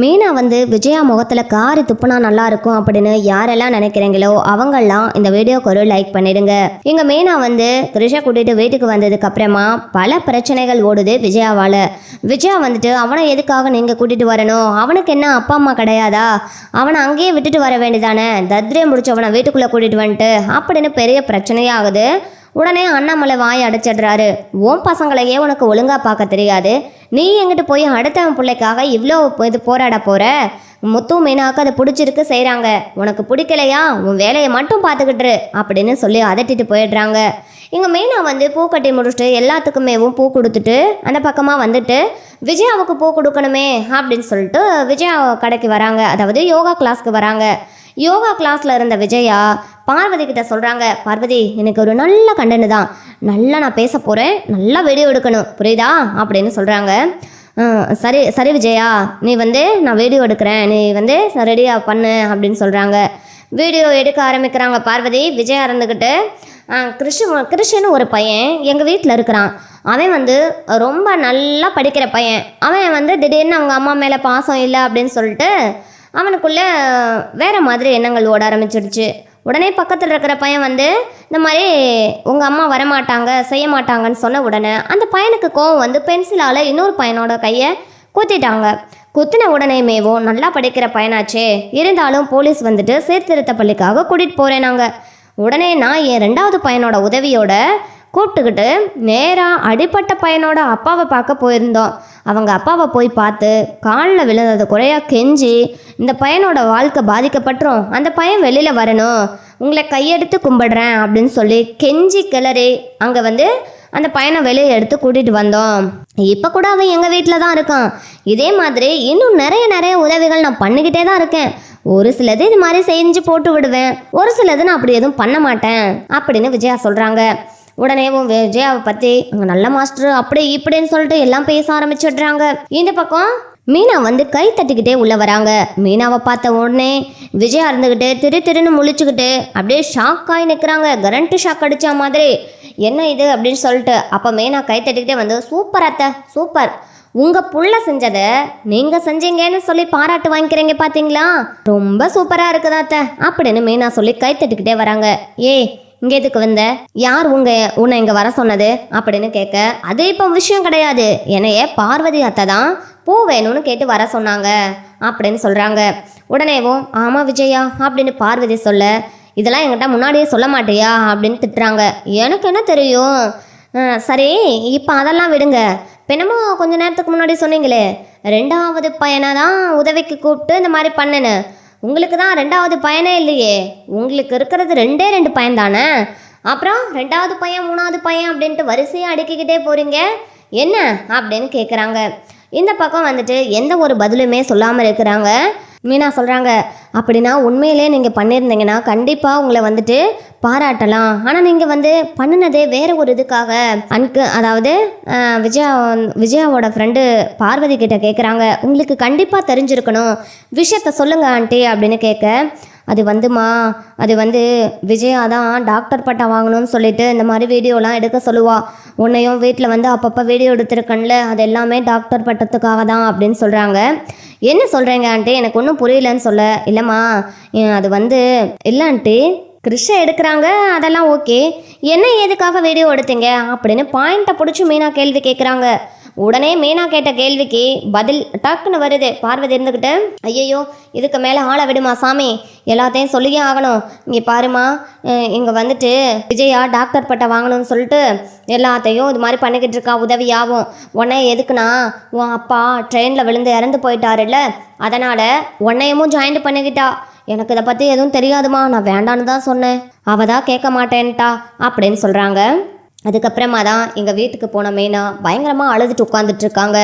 மீனா வந்து விஜயா முகத்தில் காரி துப்புனா நல்லா இருக்கும் அப்படின்னு யாரெல்லாம் நினைக்கிறீங்களோ அவங்கெல்லாம் இந்த வீடியோக்கு ஒரு லைக் பண்ணிடுங்க. இங்க மீனா வந்து கிருஷா கூட்டிட்டு வீட்டுக்கு வந்ததுக்கு அப்புறமா பல பிரச்சனைகள் ஓடுது விஜயாவால. விஜயா வந்துட்டு அவனை எதுக்காக நீங்க கூட்டிட்டு வரணும்? அவனுக்கு என்ன அப்பா அம்மா கிடையாதா? அவனை அங்கேயே விட்டுட்டு வர வேண்டியதானே? தத்ரே முடிச்சவனை வீட்டுக்குள்ள கூட்டிட்டு வந்துட்டு அப்படின்னு பெரிய பிரச்சனையாகுது. உடனே அண்ணாமலை வாய் அடைச்சிடுறாரு. உன் பசங்களையே உனக்கு ஒழுங்கா பார்க்க தெரியாது. நீ எங்கிட்ட போய் அடுத்தவன் பிள்ளைக்காக இவ்வளோ இது போராட போற? முத்து மீனாவுக்கு அது பிடிச்சிருக்கு செய்கிறாங்க உனக்கு பிடிக்கலையா? உன் வேலையை மட்டும் பார்த்துக்கிட்டுரு அப்படின்னு சொல்லி அதட்டிட்டு போயிடுறாங்க. இங்கே மீனா வந்து பூ கட்டி முடிச்சுட்டு எல்லாத்துக்குமேவும் பூ கொடுத்துட்டு அந்த பக்கமாக வந்துட்டு விஜயாவுக்கு பூ கொடுக்கணுமே அப்படின்னு சொல்லிட்டு விஜயா கடைக்கு வராங்க. அதாவது யோகா கிளாஸ்க்கு வராங்க. யோகா கிளாஸில் இருந்த விஜயா பார்வதி கிட்ட சொல்கிறாங்க பார்வதி எனக்கு ஒரு நல்ல கண்டனு தான். நல்லா நான் பேச போகிறேன் நல்லா வீடியோ எடுக்கணும். புரியுதா? அப்படின்னு சொல்கிறாங்க சரி சரி விஜயா. நீ வந்து நான் வீடியோ எடுக்கிறேன். நீ வந்து ரெடியாக பண்ணு அப்படின்னு சொல்கிறாங்க வீடியோ எடுக்க ஆரம்பிக்கிறாங்க பார்வதி. விஜயா இருந்துக்கிட்டு கிருஷ்ண கிருஷ்ணன் ஒரு பையன் எங்கள் வீட்டில் இருக்கிறான். அவன் வந்து ரொம்ப நல்லா படிக்கிற பையன். அவன் வந்து திடீர்னு அவங்க அம்மா மேலே பாசம் இல்லை அப்படின்னு சொல்லிட்டு அவனுக்குள்ள வேற மாதிரி எண்ணங்கள் ஓட ஆரம்பிச்சிடுச்சு. உடனே பக்கத்தில் இருக்கிற பையன் வந்து இந்த மாதிரி உங்கள் அம்மா வரமாட்டாங்க செய்ய மாட்டாங்கன்னு சொன்ன உடனே அந்த பையனுக்கு கோவம் வந்து பென்சிலால் இன்னொரு பையனோட கையை குத்திட்டாங்க. குத்தின உடனேமேவும் நல்லா படிக்கிற பையனாச்சே இருந்தாலும் போலீஸ் வந்துட்டு சீர்திருத்த பள்ளிக்காக கூட்டிகிட்டு போகிறேன் நாங்கள் உடனே நான் என் ரெண்டாவது பையனோட உதவியோட கூப்பிட்டுக்கிட்டு நேராக அடிப்பட்ட பையனோட அப்பாவை பார்க்க போயிருந்தோம். அவங்க அப்பாவை போய் பார்த்து காலில் விழுந்தது குறையா கெஞ்சி இந்த பையனோட வாழ்க்கை பாதிக்கப்பட்டுரும். அந்த பையன் வெளியில் வரணும். உங்களை கையெடுத்து கும்பிடுறேன். அப்படின்னு சொல்லி கெஞ்சி கிளறி அங்கே வந்து அந்த பையனை வெளியே எடுத்து கூட்டிகிட்டு வந்தோம். இப்போ கூட அவன் எங்கள் வீட்டில் தான் இருக்கான். இதே மாதிரி இன்னும் நிறைய நிறைய உதவிகள் நான் பண்ணிக்கிட்டே தான் இருக்கேன். ஒரு சிலது இது மாதிரி செஞ்சு போட்டு விடுவேன். ஒரு சிலது நான் அப்படி எதுவும் பண்ண மாட்டேன். அப்படின்னு விஜயா சொல்கிறாங்க உடனே உன் விஜயாவை பற்றி அங்கே நல்ல மாஸ்டர் அப்படி இப்படின்னு சொல்லிட்டு எல்லாம் பேச ஆரம்பிச்சிடுறாங்க. இந்த பக்கம் மீனா வந்து கை தட்டிக்கிட்டே உள்ள வராங்க. மீனாவை பார்த்த உடனே விஜயா இருந்துக்கிட்டு திரு திருன்னு முழிச்சுக்கிட்டு அப்படியே ஷாக் ஆகி நிற்கிறாங்க கரண்ட் ஷாக் அடிச்ச மாதிரி என்ன இது? அப்படின்னு சொல்லிட்டு அப்போ மீனா கை தட்டிக்கிட்டே வந்து சூப்பர் அத்தை சூப்பர். உங்க புள்ள செஞ்சதை நீங்க செஞ்சீங்கன்னு சொல்லி பாராட்டு வாங்கிக்கிறீங்க பாத்தீங்களா? ரொம்ப சூப்பரா இருக்குதா அத்தை? அப்படின்னு மீனா சொல்லி கை தட்டிக்கிட்டே வராங்க. ஏ இங்க எதுக்கு வந்த? யார் உங்க உன்னை இங்க வர சொன்னது? அப்படின்னு கேட்க அது இப்போ விஷயம் கிடையாது. என்னைய பார்வதி அத்தை தான் பூ வேணும்னு கேட்டு வர சொன்னாங்க அப்படின்னு சொல்றாங்க. உடனேவும் ஆமா விஜயா அப்படின்னு பார்வதி சொல்ல இதெல்லாம் என்கிட்ட முன்னாடியே சொல்ல மாட்டியா? அப்படின்னு திட்டுறாங்க. எனக்கு என்ன தெரியும்? சரி இப்போ அதெல்லாம் விடுங்க. பின்னமோ கொஞ்ச நேரத்துக்கு முன்னாடி சொன்னீங்களே ரெண்டாவது பையனை தான் உதவிக்கு கூப்பிட்டு இந்த மாதிரி பண்ணுன்னு. உங்களுக்கு தான் ரெண்டாவது பையனே இல்லையே. உங்களுக்கு இருக்கிறது ரெண்டே ரெண்டு பையன் தானே? அப்புறம் ரெண்டாவது பையன் மூணாவது பையன் அப்படின்ட்டு வரிசையாக அடுக்கிக்கிட்டே போகிறீங்க என்ன? அப்படின்னு கேட்குறாங்க இந்த பக்கம் வந்துட்டு எந்த ஒரு பதிலுமே சொல்லாமல் இருக்கிறாங்க. மீனா சொல்கிறாங்க அப்படின்னா உண்மையிலே நீங்கள் பண்ணியிருந்தீங்கன்னா கண்டிப்பாக உங்களை வந்துட்டு பாராட்டலாம். ஆனால் நீங்கள் வந்து பண்ணினதே வேறு ஒரு இதுக்காக. அன்கு அதாவது விஜயா விஜயாவோட ஃப்ரெண்டு பார்வதி கிட்ட கேட்குறாங்க உங்களுக்கு கண்டிப்பாக தெரிஞ்சிருக்கணும். விஷயத்த சொல்லுங்க ஆண்டி அப்படின்னு கேட்க அது வந்துமா அது வந்து விஜயா தான் டாக்டர் பட்டம் வாங்கணும்னு சொல்லிட்டு இந்த மாதிரி வீடியோலாம் எடுக்க சொல்லுவா. உன்னையும் வீட்டில் வந்து அப்பப்போ வீடியோ எடுத்திருக்கேன்ல அது எல்லாமே டாக்டர் பட்டத்துக்காக தான் அப்படின்னு சொல்கிறாங்க என்ன சொல்கிறேங்க ஆண்டி? எனக்கு ஒன்றும் புரியலன்னு சொல்ல. இல்லைம்மா அது வந்து இல்லை ஆண்டி கிருஷ்ண எடுக்கிறாங்க அதெல்லாம் ஓகே என்ன எதுக்காக வீடியோ எடுத்தீங்க அப்படின்னு பாயிண்ட்டை பிடிச்சி மீனா கேள்வி கேட்குறாங்க உடனே மீனா கேட்ட கேள்விக்கு பதில் டக்குன்னு வருது. பார்வதி இருந்துக்கிட்டு ஐயையோ இதுக்கு மேலே ஆளை விடுமா சாமி? எல்லாத்தையும் சொல்லியே ஆகணும். இங்கே பாருமா இங்கே வந்துட்டு விஜயா டாக்டர் பட்டம் வாங்கணும்னு சொல்லிட்டு எல்லாத்தையும் இது மாதிரி பண்ணிக்கிட்டு இருக்கா உதவியாகும் உடனே எதுக்குன்னா உன் அப்பா ட்ரெயினில் விழுந்து இறந்து போயிட்டாருல்ல. அதனால் உன்னையமும் ஜாயின்ட் பண்ணிக்கிட்டா. எனக்கு இதை பற்றி எதுவும் தெரியாதுமா. நான் வேண்டான்னு தான் சொன்னேன். அவள் தான் கேட்க மாட்டேன்ட்டா. அப்படின்னு சொல்கிறாங்க அதுக்கப்புறமா தான் எங்கள் வீட்டுக்கு போன மீனா பயங்கரமாக அழுதுட்டு உட்காந்துட்டு இருக்காங்க.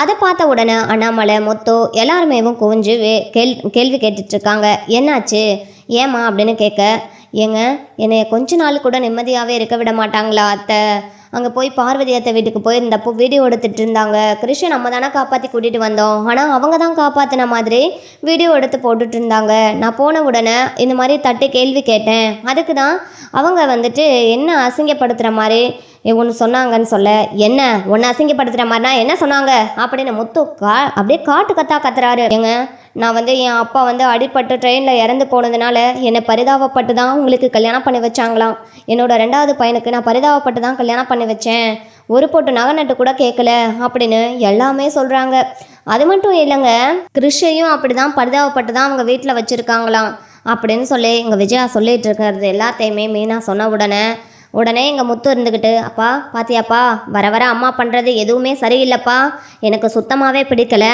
அதை பார்த்த உடனே அண்ணாமலை மொத்தம் எல்லாருமேவும் குவிஞ்சு வே கேள் கேள்வி கேட்டுட்ருக்காங்க என்னாச்சு? ஏம்மா அப்படின்னு கேட்க ஏங்க என்னை கொஞ்ச நாள் கூட நிம்மதியாகவே இருக்க விட மாட்டாங்களா அத்தை? அங்கே போய் பார்வதி அத்தை வீட்டுக்கு போயிருந்தப்போ வீடியோ எடுத்துகிட்டு இருந்தாங்க. கிருஷ்ணன் நம்ம தானே காப்பாற்றி கூட்டிகிட்டு வந்தோம். ஆனால் அவங்க தான் காப்பாற்றின மாதிரி வீடியோ எடுத்து போட்டுட்டு இருந்தாங்க. நான் போன உடனே இந்த மாதிரி தட்டு கேள்வி கேட்டேன். அதுக்கு தான் அவங்க வந்துட்டு என்ன அசிங்கப்படுத்துகிற மாதிரி ஒன்று சொன்னாங்கன்னு சொல்ல. என்ன? ஒன்று அசிங்கப்படுத்துகிற மாதிரினா என்ன சொன்னாங்க? அப்படின்னு முத்து கா அப்படியே காட்டு கத்தா கத்துறாரு. எங்க நான் வந்து என் அப்பா வந்து அடிப்பட்டு ட்ரெயினில் இறந்து போனதுனால என்னை பரிதாபப்பட்டு தான் உங்களுக்கு கல்யாணம் பண்ணி வச்சாங்களாம். என்னோட ரெண்டாவது பையனுக்கு நான் பரிதாபப்பட்டு தான் கல்யாணம் பண்ணி வச்சேன். ஒரு போட்டு நகை நட்டு கூட கேட்கல அப்படின்னு எல்லாமே சொல்கிறாங்க அது மட்டும் இல்லைங்க கிருஷையும் அப்படி தான் பரிதாபப்பட்டு தான் அவங்க வீட்டில் வச்சுருக்காங்களாம் அப்படின்னு சொல்லி இங்கே விஜயா சொல்லிகிட்டு இருக்கிறது எல்லாத்தையுமே மீனா சொன்ன உடனே உடனே எங்கள் முத்து இருந்துக்கிட்டு அப்பா பாத்தியாப்பா வர வர அம்மா பண்ணுறது எதுவுமே சரியில்லைப்பா. எனக்கு சுத்தமாகவே பிடிக்கல.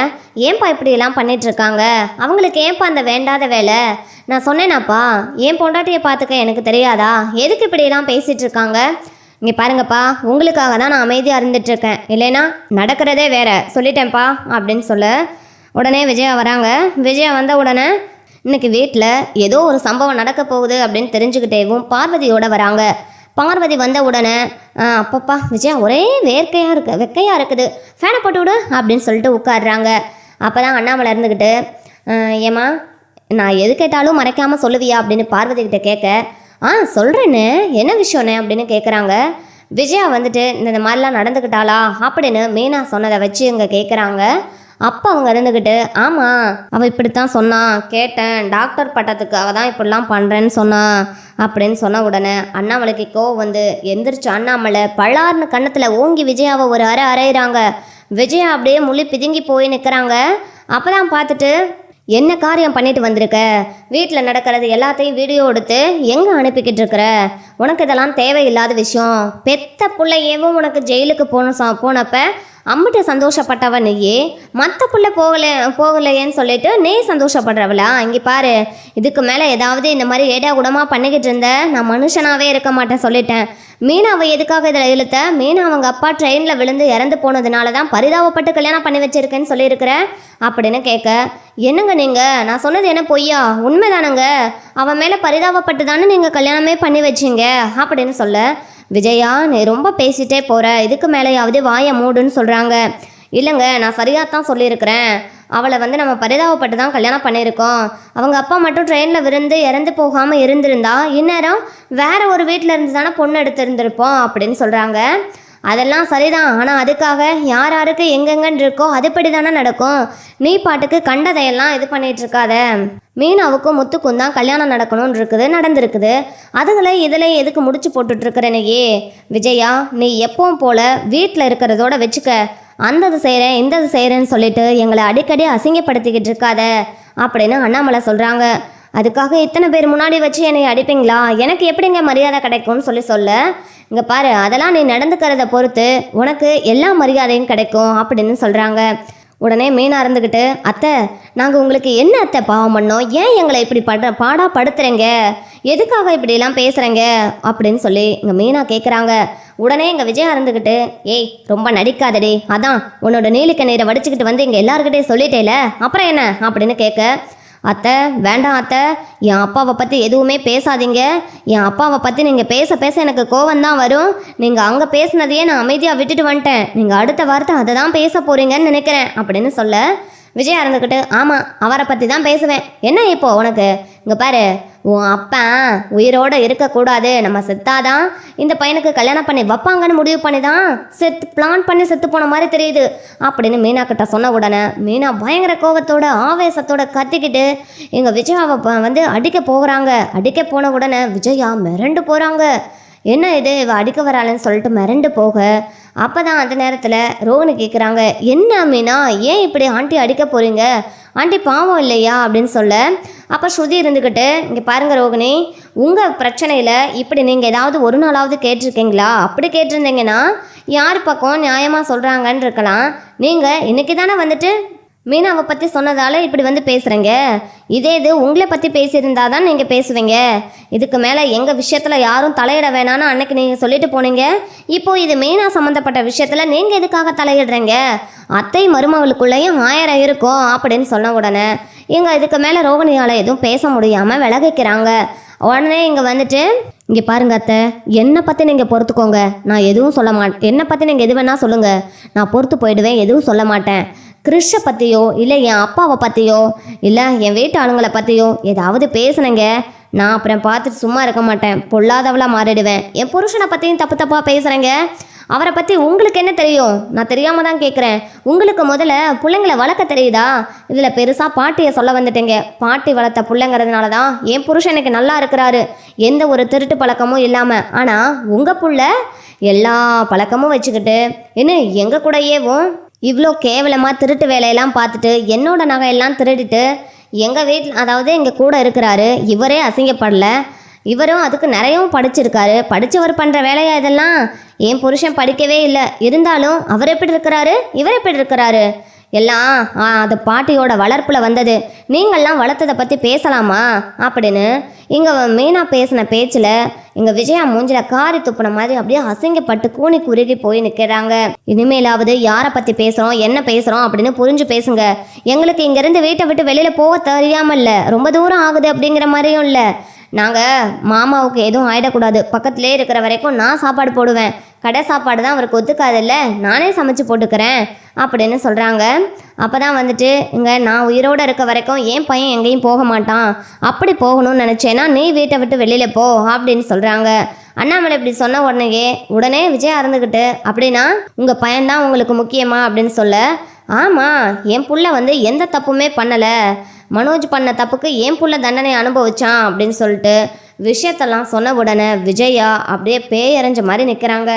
ஏன்பா இப்படியெல்லாம் பண்ணிகிட்ருக்காங்க அவங்களுக்கு ஏன்பா அந்த வேண்டாத வேலை? நான் சொன்னேனாப்பா ஏன் பொண்டாட்டியை பார்த்துக்க எனக்கு தெரியாதா? எதுக்கு இப்படியெல்லாம் பேசிகிட்டு இருக்காங்க இங்கே பாருங்கப்பா உங்களுக்காக தான் நான் அமைதியாக இருந்துட்டுருக்கேன். இல்லைன்னா நடக்கிறதே வேற. சொல்லிட்டேன்ப்பா அப்படின்னு சொல்ல உடனே விஜயா வராங்க. விஜயா வந்த உடனே இன்னைக்கு வீட்டில் ஏதோ ஒரு சம்பவம் நடக்க போகுது அப்படின்னு தெரிஞ்சுக்கிட்டேவும் பார்வதியோட வராங்க. பார்வதி வந்த உடனே அப்பப்பா விஜயா ஒரே வேர்க்கையாக இருக்குது வெக்கையாக இருக்குது. ஃபேனை போட்டு விடு அப்படின்னு சொல்லிட்டு உட்காடுறாங்க அப்போ தான் அண்ணாமலை இருந்துக்கிட்டு ஏமா ஏம்மா நான் எது கேட்டாலும் மறைக்காமல் சொல்லுவியா? அப்படின்னு பார்வதி கிட்ட கேட்க ஆ சொல்கிறேன்னு என்ன விஷயம்னு? அப்படின்னு கேட்குறாங்க விஜயா வந்துட்டு இந்த இந்த மாதிரிலாம் நடந்துக்கிட்டாளா அப்படின்னு மீனா சொன்னதை வச்சு இங்கே கேட்குறாங்க அப்போ அவங்க இருந்துக்கிட்டு ஆமாம் அவள் இப்படித்தான் சொன்னான் கேட்டேன் டாக்டர் பட்டத்துக்காக தான் இப்படிலாம் பண்ணுறேன்னு சொன்னான் அப்படின்னு சொன்ன உடனே அண்ணாமலைக்கு கோவம் வந்து எந்திரிச்சு அண்ணாமலை பள்ளார்னு கன்னத்தில் ஓங்கி விஜயாவை ஒரு அரை அரைகிறாங்க விஜயா அப்படியே முள்ளி பிதுங்கி போய் நிற்கிறாங்க அப்போ தான் பார்த்துட்டு என்ன காரியம் பண்ணிட்டு வந்திருக்க? வீட்டில் நடக்கிறது எல்லாத்தையும் வீடியோ எடுத்து எங்கே அனுப்பிக்கிட்டு இருக்கிற? உனக்கு இதெல்லாம் தேவையில்லாத விஷயம். பெத்த பிள்ளையவும் உனக்கு ஜெயிலுக்கு போன போனப்போ அம்மிட்ட சந்தோஷப்பட்டவன் நீயே மற்ற புள்ள போகல போகலையேன்னு சொல்லிட்டு நீ சந்தோஷப்படுறவளா? இங்கே பாரு இதுக்கு மேலே ஏதாவது இந்த மாதிரி ஏடா குடமாக பண்ணிக்கிட்டு இருந்த? நான் மனுஷனாகவே இருக்க மாட்டேன் சொல்லிட்டேன். மீனாவை எதுக்காக இதில் இழுத்த? மீனா அவங்க அப்பா ட்ரெயினில் விழுந்து இறந்து போனதுனால தான் பரிதாபப்பட்டு கல்யாணம் பண்ணி வச்சிருக்கேன்னு சொல்லியிருக்கிற? அப்படின்னு கேட்க என்னங்க நீங்கள் நான் சொன்னது என்ன பொய்யா? உண்மைதானங்க? அவன் மேலே பரிதாபப்பட்டு தானே நீங்கள் கல்யாணமே பண்ணி வச்சீங்க? அப்படின்னு சொல்ல விஜயா நீ ரொம்ப பேசிட்டே போற. இதுக்கு மேலேயாவது வாயை மூடுன்னு சொல்கிறாங்க இல்லைங்க நான் சரியாக தான் சொல்லியிருக்கிறேன். அவளை வந்து நம்ம பரிதாபப்பட்டு தான் கல்யாணம் பண்ணியிருக்கோம். அவங்க அப்பா மட்டும் ட்ரெயினில் விருந்து இறந்து போகாமல் இருந்திருந்தா இந்நேரம் வேற ஒரு வீட்டில் இருந்து தானே பொண்ணு எடுத்திருந்திருப்போம் அப்படின்னு சொல்கிறாங்க அதெல்லாம் சரிதான். ஆனால் அதுக்காக யார் யாருக்கு எங்கெங்கன்னு இருக்கோ அதுபடி தானே நடக்கும். நீ பாட்டுக்கு கண்டதையெல்லாம் இது பண்ணிட்டு இருக்காத மீனாவுக்கும் முத்துக்கும் தான் கல்யாணம் நடக்கணும்னு இருக்குது நடந்திருக்குது. அதுகளை இதில் எதுக்கு முடிச்சு போட்டுட்டு விஜயா நீ எப்பவும் போல வீட்டில் இருக்கிறதோட வச்சுக்க. அந்தது செய்கிறேன் இந்தது செய்கிறேன்னு சொல்லிட்டு எங்களை அடிக்கடி அசிங்கப்படுத்திக்கிட்டு இருக்காத அப்படின்னு அண்ணாமலை சொல்கிறாங்க அதுக்காக இத்தனை பேர் முன்னாடி வச்சு என்னை அடிப்பீங்களா? எனக்கு எப்படிங்க மரியாதை கிடைக்கும்னு சொல்லி சொல்ல? இங்கே பாரு அதெல்லாம் நீ நடந்துக்கிறத பொறுத்து உனக்கு எல்லா மரியாதையும் கிடைக்கும் அப்படின்னு சொல்கிறாங்க உடனே மீனா இருந்துக்கிட்டு அத்தை நாங்கள் உங்களுக்கு என்ன அத்தை பாவம் பண்ணோம்? ஏன் எங்களை இப்படி படுற பாடா படுத்துறீங்க? எதுக்காக இப்படிலாம் பேசுகிறேங்க அப்படின்னு சொல்லி இங்கே மீனா கேட்குறாங்க உடனே எங்கள் விஜயா இருந்துக்கிட்டு ஏய் ரொம்ப நடிக்காதடி. அதான் உன்னோட நீலிக்க நீரை வடிச்சுக்கிட்டு வந்து இங்கே எல்லாருக்கிட்டே சொல்லிட்டேல அப்புறம் என்ன? அப்படின்னு கேட்க அத்தை வேண்டாம் அத்தை. என் அப்பாவை பற்றி எதுவுமே பேசாதீங்க. என் அப்பாவை பற்றி நீங்கள் பேச பேச எனக்கு கோவம் தான் வரும். நீங்கள் அங்கே பேசுனதையே நான் அமைதியாக விட்டுட்டு வந்துட்டேன். நீங்கள் அடுத்த வார்த்தை அதை தான் பேச போகிறீங்கன்னு நினைக்கிறேன். அப்படின்னு சொல்ல விஜயா இருந்துக்கிட்டு ஆமாம் அவரை பற்றி தான் பேசுவேன். என்ன இப்போ உனக்கு? இங்கே பாரு உன் அப்பன் உயிரோடு இருக்கக்கூடாது. நம்ம செத்தாதான் இந்த பையனுக்கு கல்யாணம் பண்ணி வைப்பாங்கன்னு முடிவு பண்ணி தான் செத்து பிளான் பண்ணி செத்து போன மாதிரி தெரியுது. அப்படின்னு மீனா கிட்ட சொன்ன உடனே மீனா பயங்கர கோவத்தோட ஆவேசத்தோட கத்திக்கிட்டு எங்கள் விஜயாவை வந்து அடிக்க போகிறாங்க. அடிக்க போன உடனே விஜயா மிரண்டு போகிறாங்க என்ன இது? இவ அடிக்க வராளன்னு சொல்லிட்டு மிரண்டு போக. அப்போ தான் அந்த நேரத்தில் ரோஹினி கேட்குறாங்க என்ன மீனா? ஏன் இப்படி ஆண்டி அடிக்க போகிறீங்க ஆண்டி பாவம் இல்லையா? அப்படின்னு சொல்ல அப்போ ஸ்ருதி இருந்துக்கிட்டு இங்கே பாருங்கள் ரோகிணி உங்கள் பிரச்சனையில் இப்படி நீங்கள் ஏதாவது ஒரு நாளாவது கேட்டிருக்கீங்களா? அப்படி கேட்டிருந்தீங்கன்னா யார் பக்கம் நியாயமாக சொல்கிறாங்கன்னு இருக்கலாம். நீங்கள் இன்னைக்கு தானே வந்துட்டு மீனாவை பற்றி சொன்னதால இப்படி வந்து பேசுகிறீங்க இதே இது உங்களை பற்றி பேசியிருந்தா தான் நீங்கள் பேசுவீங்க. இதுக்கு மேலே எங்கள் விஷயத்தில் யாரும் தலையிட வேணாம்னு அன்னைக்கு நீங்கள் சொல்லிட்டு போனீங்க. இப்போ இது மீனா சம்மந்தப்பட்ட விஷயத்தில் நீங்கள் எதுக்காக தலையிடுறீங்க? அத்தை மருமகளுக்குள்ளேயும் ஆயிரம் இருக்கும் அப்படின்னு சொன்ன உடனே இங்கே இதுக்கு மேலே ரோகிணியால் எதுவும் பேச முடியாமல் விலகிக்கிறாங்க. உடனே இங்கே வந்துட்டு இங்கே பாருங்க அத்தை என்னை பற்றி நீங்கள் பொறுத்துக்கோங்க. நான் எதுவும் சொல்ல மாட்டேன் என்னை பற்றி நீங்கள் எது வேணால் சொல்லுங்கள் நான் பொறுத்து போயிடுவேன் எதுவும் சொல்ல மாட்டேன். கிறிஷை பற்றியோ இல்லை என் அப்பாவை பற்றியோ இல்லை என் வீட்டு ஆளுங்களை பற்றியோ ஏதாவது பேசுனேங்க. நான் அப்புறம் பார்த்துட்டு சும்மா இருக்க மாட்டேன். பொல்லாதவளாக மாறிடுவேன். என் புருஷனை பற்றியும் தப்பு தப்பாக பேசுகிறேங்க அவரை பற்றி உங்களுக்கு என்ன தெரியும்? நான் தெரியாமல் தான் கேட்குறேன் உங்களுக்கு முதல்ல பிள்ளைங்களை வளர்க்க தெரியுதா? இதில் பெருசாக பாட்டியை சொல்ல வந்துட்டேங்க. பாட்டி வளர்த்த பிள்ளைங்கிறதுனால தான் என் புருஷன் எனக்கு நல்லா இருக்கிறாரு. எந்த ஒரு திருட்டு பழக்கமும் இல்லாமல் ஆனால் உங்கள் புள்ள எல்லா பழக்கமும் வச்சுக்கிட்டு என்ன எங்கள் கூடயேவும் இவ்வளோ கேவலமாக திருட்டு வேலையெல்லாம் பார்த்துட்டு என்னோட நகையெல்லாம் திருடிட்டு எங்கள் வீட்டில் அதாவது எங்கள் கூட இருக்கிறாரு இவரே அசிங்கப்படல. இவரும் அதுக்கு நிறையவும் படிச்சிருக்காரு. படித்தவர் பண்ணுற வேலையா இதெல்லாம்? என் புருஷன் படிக்கவே இல்லை. இருந்தாலும் அவர் எப்படி இருக்கிறாரு? இவர் எப்படி இருக்கிறாரு? எல்லாம் ஆ, அது பாட்டியோட வளர்ப்பில் வந்தது. நீங்கள்லாம் வளர்த்ததை பற்றி பேசலாமா? அப்படின்னு இங்கே மீனா பேசின பேச்சில் இங்கே விஜயா மூஞ்சில காரி துப்புன மாதிரி அப்படியே அசிங்கப்பட்டு கூனி குறுகி போய் நிற்கிறாங்க இனிமேலாவது யாரை பற்றி பேசுகிறோம் என்ன பேசுகிறோம் அப்படின்னு புரிஞ்சு பேசுங்க. எங்களுக்கு இங்கேருந்து வீட்டை விட்டு வெளியில் போக தெரியாமல் இல்லை ரொம்ப தூரம் ஆகுது அப்படிங்கிற மாதிரியும் இல்லை. நாங்கள் மாமாவுக்கு எதுவும் ஆயிடக்கூடாது. பக்கத்துலேயே இருக்கிற வரைக்கும் நான் சாப்பாடு போடுவேன். கடை சாப்பாடு தான் அவருக்கு ஒத்துக்காதில்ல? நானே சமைச்சு போட்டுக்கிறேன். அப்படின்னு சொல்கிறாங்க அப்போ தான் வந்துட்டு இங்கே நான் உயிரோடு இருக்க வரைக்கும் என் பையன் எங்கேயும் போக மாட்டான். அப்படி போகணும்னு நினச்சேன்னா நீ வீட்டை விட்டு வெளியில் போ அப்படின்னு சொல்கிறாங்க அண்ணாமலை இப்படி சொன்ன உடனேயே உடனே விஜய் அறந்துக்கிட்டு அப்படின்னா உங்கள் பையன்தான் உங்களுக்கு முக்கியமா? அப்படின்னு சொல்ல ஆமாம் என் புள்ள வந்து எந்த தப்புமே பண்ணலை. மனோஜ் பண்ண தப்புக்கு ஏன் புள்ள தண்டனை அனுபவிச்சான் அப்படின்னு சொல்லிட்டு விஷயத்தெல்லாம் சொன்ன உடனே விஜயா அப்படியே பேயறிஞ்ச மாதிரி நிற்கிறாங்க